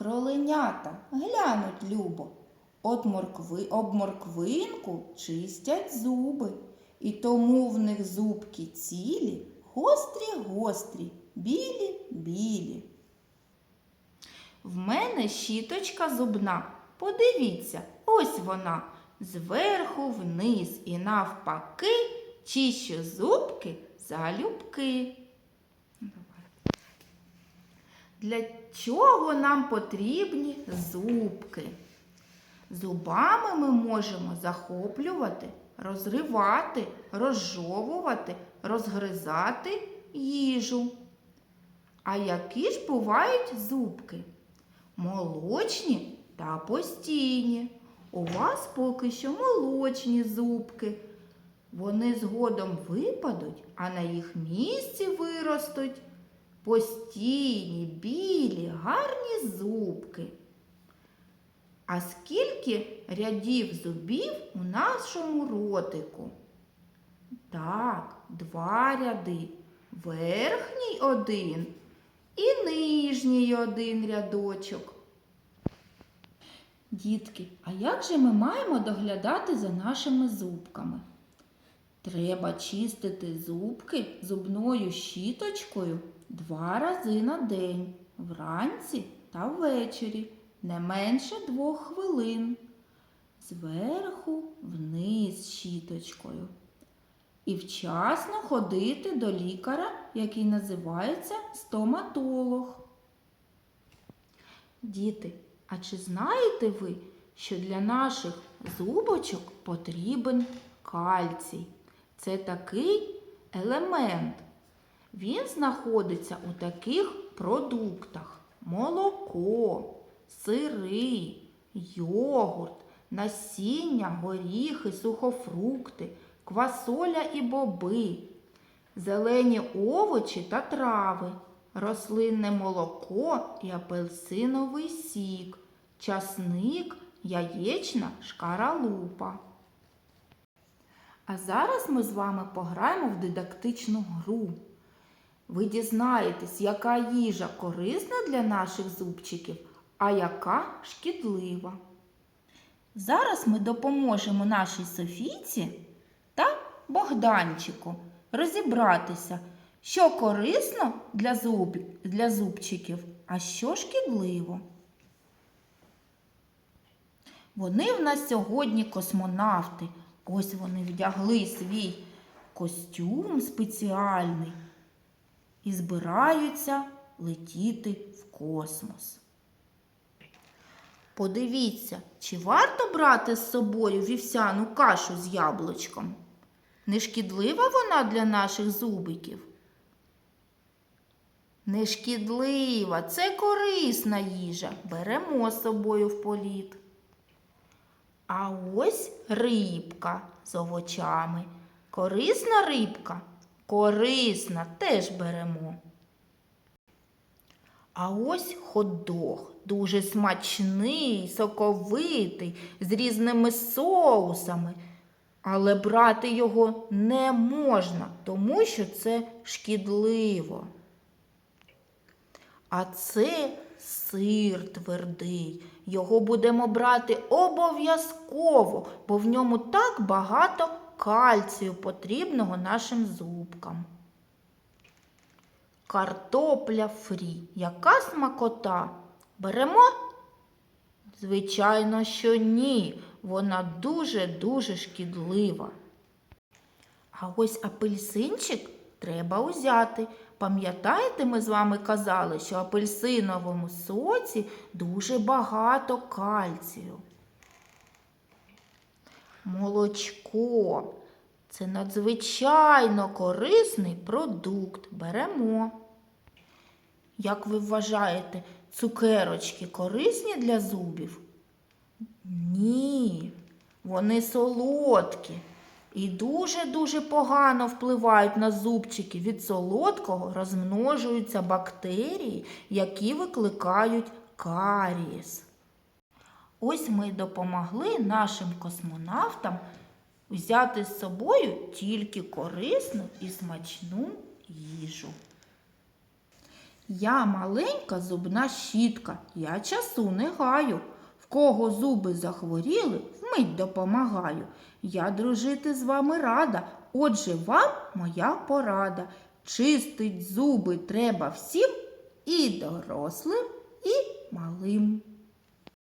Кроленята глянуть любо. От моркви, об морквинку чистять зуби. І тому в них зубки цілі, гострі, гострі, білі, білі. В мене щіточка зубна. Подивіться, ось вона. Зверху вниз і навпаки чищу зубки залюбки. Для чого нам потрібні зубки? Зубами ми можемо захоплювати, розривати, розжовувати, розгризати їжу. А які ж бувають зубки? Молочні та постійні. У вас поки що молочні зубки. Вони згодом випадуть, а на їх місці виростуть постійні, білі, гарні зубки. А скільки рядів зубів у нашому ротику? Так, два ряди. Верхній один і нижній один рядочок. Дітки, а як же ми маємо доглядати за нашими зубками? Треба чистити зубки зубною щіточкою два рази на день, вранці та ввечері, не менше двох хвилин. Зверху вниз щіточкою. І вчасно ходити до лікаря, який називається стоматолог. Діти, а чи знаєте ви, що для наших зубочок потрібен кальцій? Це такий елемент. Він знаходиться у таких продуктах: молоко, сири, йогурт, насіння, горіхи, сухофрукти, квасоля і боби, зелені овочі та трави, рослинне молоко і апельсиновий сік, часник, яєчна шкаралупа. А зараз ми з вами пограємо в дидактичну гру. Ви дізнаєтесь, яка їжа корисна для наших зубчиків, а яка шкідлива. Зараз ми допоможемо нашій Софійці та Богданчику розібратися, що корисно для, зуб... для зубчиків, а що шкідливо. Вони в нас сьогодні космонавти. Ось вони вдягли свій костюм спеціальний і збираються летіти в космос. Подивіться, чи варто брати з собою вівсяну кашу з яблучком? Нешкідлива вона для наших зубиків? Нешкідлива, це корисна їжа. Беремо з собою в політ. А ось рибка з овочами. Корисна рибка? Корисна, теж беремо. А ось хот-дог. Дуже смачний, соковитий, з різними соусами. Але брати його не можна, тому що це шкідливо. А це сир твердий. Його будемо брати обов'язково, бо в ньому так багато кальцію потрібного нашим зубкам. Картопля фрі. Яка смакота? Беремо? Звичайно, що ні. Вона дуже-дуже шкідлива. А ось апельсинчик треба узяти. Пам'ятаєте, ми з вами казали, що апельсиновому соці дуже багато кальцію. Молочко. Це надзвичайно корисний продукт. Беремо. Як ви вважаєте, цукерочки корисні для зубів? Ні, вони солодкі і дуже-дуже погано впливають на зубчики. Від солодкого розмножуються бактерії, які викликають карієс. Ось ми допомогли нашим космонавтам взяти з собою тільки корисну і смачну їжу. Я маленька зубна щітка, я часу не гаю. В кого зуби захворіли, вмить допомагаю. Я дружити з вами рада, отже вам моя порада. Чистить зуби треба всім і дорослим, і малим.